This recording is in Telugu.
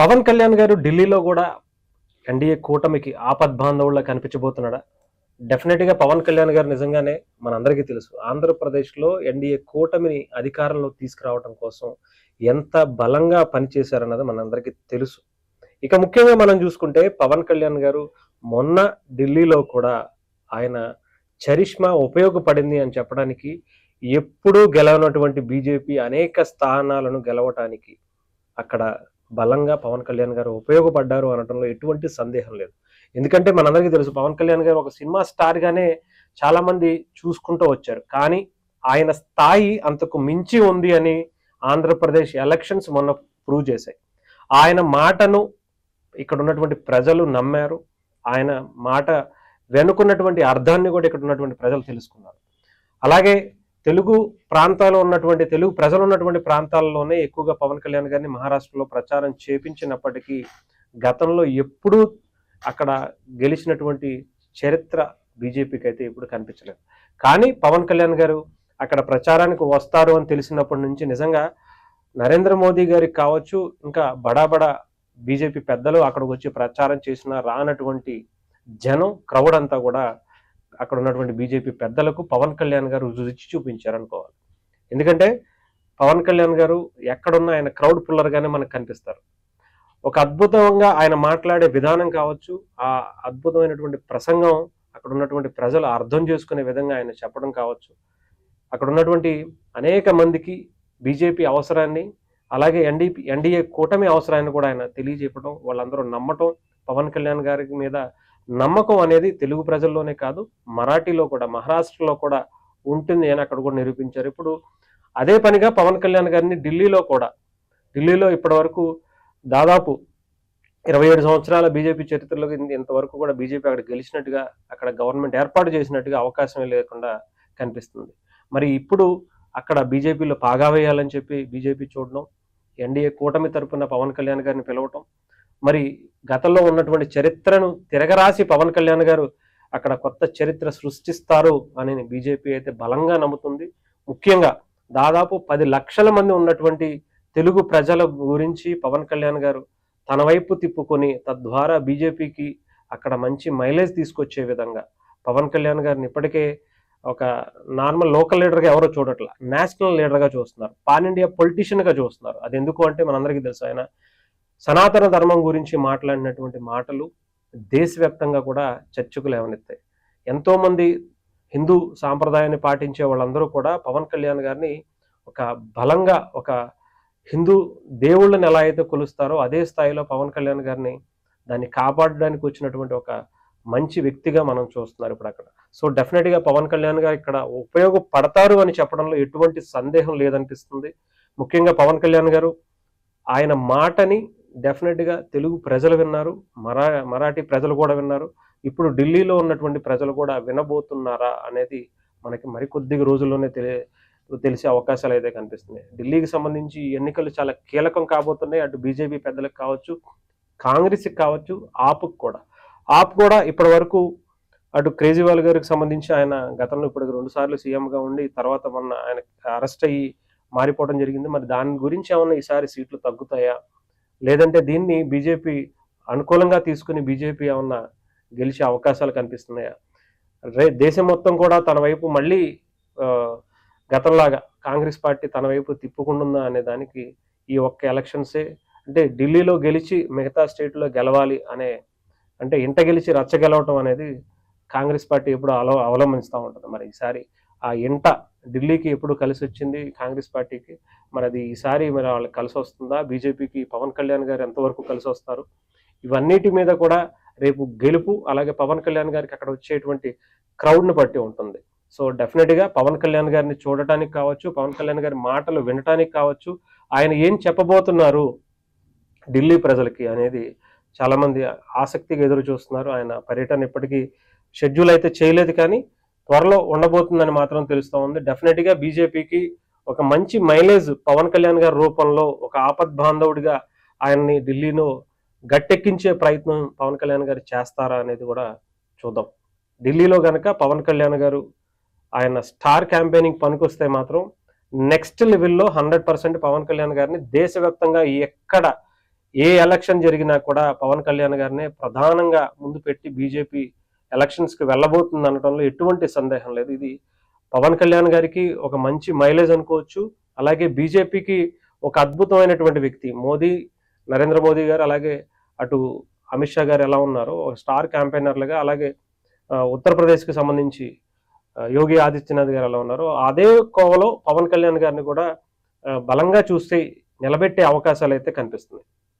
పవన్ కళ్యాణ్ గారు ఢిల్లీలో కూడా ఎన్డీఏ కూటమికి ఆపద్బాంధవుల్లా కనిపించబోతున్నాడా? డెఫినెట్గా పవన్ కళ్యాణ్ గారు నిజంగానే మనందరికీ తెలుసు. ఆంధ్రప్రదేశ్లో ఎన్డీఏ కూటమిని అధికారంలో తీసుకురావడం కోసం ఎంత బలంగా పనిచేశారన్నది మనందరికీ తెలుసు. ఇక ముఖ్యంగా మనం చూసుకుంటే పవన్ కళ్యాణ్ గారు మొన్న ఢిల్లీలో కూడా ఆయన చరిష్మా ఉపయోగపడింది అని చెప్పడానికి ఎప్పుడూ గెలవనటువంటి బీజేపీ అనేక స్థానాలను గెలవటానికి అక్కడ బలంగా పవన్ కళ్యాణ్ గారు ఉపయోగపడ్డారు అనడంలో ఎటువంటి సందేహం లేదు. ఎందుకంటే మనందరికీ తెలుసు పవన్ కళ్యాణ్ గారు ఒక సినిమా స్టార్గానే చాలామంది చూసుకుంటూ వచ్చారు. కానీ ఆయన స్థాయి అంతకు మించి ఉంది అని ఆంధ్రప్రదేశ్ ఎలక్షన్స్ మొన్న ప్రూవ్ చేశాయి. ఆయన మాటను ఇక్కడ ఉన్నటువంటి ప్రజలు నమ్మారు. ఆయన మాట వెనుకున్నటువంటి అర్థాన్ని కూడా ఇక్కడ ఉన్నటువంటి ప్రజలు తెలుసుకున్నారు. అలాగే తెలుగు ప్రాంతాల్లో ఉన్నటువంటి తెలుగు ప్రజలు ఉన్నటువంటి ప్రాంతాల్లోనే ఎక్కువగా పవన్ కళ్యాణ్ గారిని మహారాష్ట్రలో ప్రచారం చేపించినప్పటికీ గతంలో ఎప్పుడూ అక్కడ గెలిచినటువంటి చరిత్ర బీజేపీకి అయితే ఇప్పుడు కనిపించలేదు. కానీ పవన్ కళ్యాణ్ గారు అక్కడ ప్రచారానికి వస్తారు అని తెలిసినప్పటి నుంచి నిజంగా నరేంద్ర మోదీ గారికి కావచ్చు ఇంకా బడా బడా బీజేపీ పెద్దలు అక్కడికి వచ్చి ప్రచారం చేసిన రానటువంటి జనం క్రౌడ్ అంతా కూడా అక్కడ ఉన్నటువంటి బీజేపీ పెద్దలకు పవన్ కళ్యాణ్ గారు రుచి చూపించారు అనుకోవాలి. ఎందుకంటే పవన్ కళ్యాణ్ గారు ఎక్కడున్నా ఆయన క్రౌడ్ పుల్లర్గానే మనకు కనిపిస్తారు. ఒక అద్భుతంగా ఆయన మాట్లాడే విధానం కావచ్చు ఆ అద్భుతమైనటువంటి ప్రసంగం అక్కడ ఉన్నటువంటి ప్రజలు అర్థం చేసుకునే విధంగా ఆయన చెప్పడం కావచ్చు అక్కడ ఉన్నటువంటి అనేక మందికి బీజేపీ అవసరాన్ని అలాగే ఎన్డీపీ ఎన్డీఏ కూటమి అవసరాన్ని కూడా ఆయన తెలియజెప్పడం వాళ్ళందరూ నమ్మటం పవన్ కళ్యాణ్ గారి మీద నమ్మకం అనేది తెలుగు ప్రజల్లోనే కాదు మరాఠీలో కూడా మహారాష్ట్రలో కూడా ఉంటుంది అని అక్కడ కూడా నిరూపించారు. ఇప్పుడు అదే పనిగా పవన్ కళ్యాణ్ గారిని ఢిల్లీలో కూడా ఢిల్లీలో ఇప్పటి వరకు దాదాపు ఇరవై ఏడు సంవత్సరాల బీజేపీ చరిత్రలో ఇంతవరకు కూడా బీజేపీ అక్కడ గెలిచినట్టుగా అక్కడ గవర్నమెంట్ ఏర్పాటు చేసినట్టుగా అవకాశమే లేకుండా కనిపిస్తుంది. మరి ఇప్పుడు అక్కడ బీజేపీలో పాగా వేయాలని చెప్పి బీజేపీ చూడడం ఎన్డీఏ కూటమి తరపున పవన్ కళ్యాణ్ గారిని పిలవటం మరి గతంలో ఉన్నటువంటి చరిత్రను తిరగరాసి పవన్ కళ్యాణ్ గారు అక్కడ కొత్త చరిత్ర సృష్టిస్తారు అని బీజేపీ అయితే బలంగా నమ్ముతుంది. ముఖ్యంగా దాదాపు పది లక్షల మంది ఉన్నటువంటి తెలుగు ప్రజల గురించి పవన్ కళ్యాణ్ గారు తన వైపు తిప్పుకొని తద్వారా బీజేపీకి అక్కడ మంచి మైలేజ్ తీసుకొచ్చే విధంగా పవన్ కళ్యాణ్ గారిని ఇప్పటికే ఒక నార్మల్ లోకల్ లీడర్గా ఎవరో చూడట్లా నేషనల్ లీడర్గా చూస్తున్నారు పాన్ ఇండియా పొలిటీషియన్గా చూస్తున్నారు. అది ఎందుకు అంటే మనందరికీ తెలుసు ఆయన సనాతన ధర్మం గురించి మాట్లాడినటువంటి మాటలు దేశవ్యాప్తంగా కూడా చర్చకు లేవనెత్తాయి. ఎంతోమంది హిందూ సాంప్రదాయాన్ని పాటించే వాళ్ళందరూ కూడా పవన్ కళ్యాణ్ గారిని ఒక బలంగా ఒక హిందూ దేవుళ్ళని ఎలా అయితే కొలుస్తారో అదే స్థాయిలో పవన్ కళ్యాణ్ గారిని దాన్ని కాపాడడానికి వచ్చినటువంటి ఒక మంచి వ్యక్తిగా మనం చూస్తున్నారు ఇప్పుడు అక్కడ. సో డెఫినెట్గా పవన్ కళ్యాణ్ గారు ఇక్కడ ఉపయోగపడతారు అని చెప్పడంలో ఎటువంటి సందేహం లేదనిపిస్తుంది. ముఖ్యంగా పవన్ కళ్యాణ్ గారు ఆయన మాటని డెఫినెట్గా తెలుగు ప్రజలు విన్నారు. మరా మరాఠీ ప్రజలు కూడా విన్నారు. ఇప్పుడు ఢిల్లీలో ఉన్నటువంటి ప్రజలు కూడా వినబోతున్నారా అనేది మనకి మరికొద్ది రోజుల్లోనే తెలియ తెలిసే అవకాశాలు అయితే కనిపిస్తున్నాయి. ఢిల్లీకి సంబంధించి ఎన్నికలు చాలా కీలకం కాబోతున్నాయి. అటు బీజేపీ పెద్దలకు కావచ్చు కాంగ్రెస్కి కావచ్చు ఆప్కి కూడా. ఆప్ కూడా ఇప్పటి వరకు అటు కేజ్రీవాల్ గారికి సంబంధించి ఆయన గతంలో ఇప్పటికి రెండు సార్లు సీఎంగా ఉండి తర్వాత మొన్న ఆయన అరెస్ట్ అయ్యి మారిపోవడం జరిగింది. మరి దాని గురించి ఏమన్నా ఈసారి సీట్లు తగ్గుతాయా? లేదంటే దీన్ని బీజేపీ అనుకూలంగా తీసుకుని బీజేపీ ఏమన్నా గెలిచే అవకాశాలు కనిపిస్తున్నాయా? రే దేశం మొత్తం కూడా తన వైపు మళ్ళీ గతంలాగా కాంగ్రెస్ పార్టీ తన వైపు తిప్పుకుంటుందా అనే దానికి ఈ ఒక్క ఎలక్షన్సే అంటే ఢిల్లీలో గెలిచి మిగతా స్టేట్లో గెలవాలి అనే అంటే ఇంట గెలిచి రచ్చ గెలవటం అనేది కాంగ్రెస్ పార్టీ ఎప్పుడు అలో అవలంబిస్తూ ఉంటుంది. మరి ఈసారి ఆ ఇంట ఢిల్లీకి ఎప్పుడు కలిసి వచ్చింది? కాంగ్రెస్ పార్టీకి? మరి ఈసారి మరి వాళ్ళకి కలిసి వస్తుందా? బీజేపీకి పవన్ కళ్యాణ్ గారు ఎంతవరకు కలిసి వస్తారు? ఇవన్నిటి మీద కూడా రేపు గెలుపు అలాగే పవన్ కళ్యాణ్ గారికి అక్కడ వచ్చేటువంటి క్రౌడ్ని బట్టి ఉంటుంది. సో డెఫినెట్గా పవన్ కళ్యాణ్ గారిని చూడటానికి కావచ్చు పవన్ కళ్యాణ్ గారి మాటలు వినటానికి కావచ్చు ఆయన ఏం చెప్పబోతున్నారు ఢిల్లీ ప్రజలకి అనేది చాలామంది ఆసక్తిగా ఎదురు చూస్తున్నారు ఆయన పర్యటన ఇప్పటికీ షెడ్యూల్ అయితే చేయలేదు కానీ త్వరలో ఉండబోతుందని మాత్రం తెలుస్తూ ఉంది. డెఫినెట్గా బీజేపీకి ఒక మంచి మైలేజ్ పవన్ కళ్యాణ్ గారి రూపంలో ఒక ఆపద్ బాంధవుడిగా ఆయన్ని ఢిల్లీలో గట్టెక్కించే ప్రయత్నం పవన్ కళ్యాణ్ గారు చేస్తారా అనేది కూడా చూద్దాం. ఢిల్లీలో కనుక పవన్ కళ్యాణ్ గారు ఆయన స్టార్ క్యాంపెయినింగ్ పనికొస్తే మాత్రం నెక్స్ట్ లెవెల్లో హండ్రెడ్ పర్సెంట్ పవన్ కళ్యాణ్ గారిని దేశవ్యాప్తంగా ఎక్కడ ఏ ఎలక్షన్ జరిగినా కూడా పవన్ కళ్యాణ్ గారిని ప్రధానంగా ముందు పెట్టి బీజేపీ ఎలక్షన్స్కి వెళ్ళబోతుంది అనడంలో ఎటువంటి సందేహం లేదు. ఇది పవన్ కళ్యాణ్ గారికి ఒక మంచి మైలేజ్ అనుకోవచ్చు. అలాగే బీజేపీకి ఒక అద్భుతమైనటువంటి వ్యక్తి మోదీ నరేంద్ర మోదీ గారు అలాగే అటు అమిత్ షా గారు ఎలా ఉన్నారో ఒక స్టార్ క్యాంపెయినర్లుగా అలాగే ఉత్తరప్రదేశ్కి సంబంధించి యోగి ఆదిత్యనాథ్ గారు ఎలా ఉన్నారో అదే కోవలో పవన్ కళ్యాణ్ గారిని కూడా బలంగా చూస్తే నిలబెట్టే అవకాశాలు అయితే కనిపిస్తున్నాయి.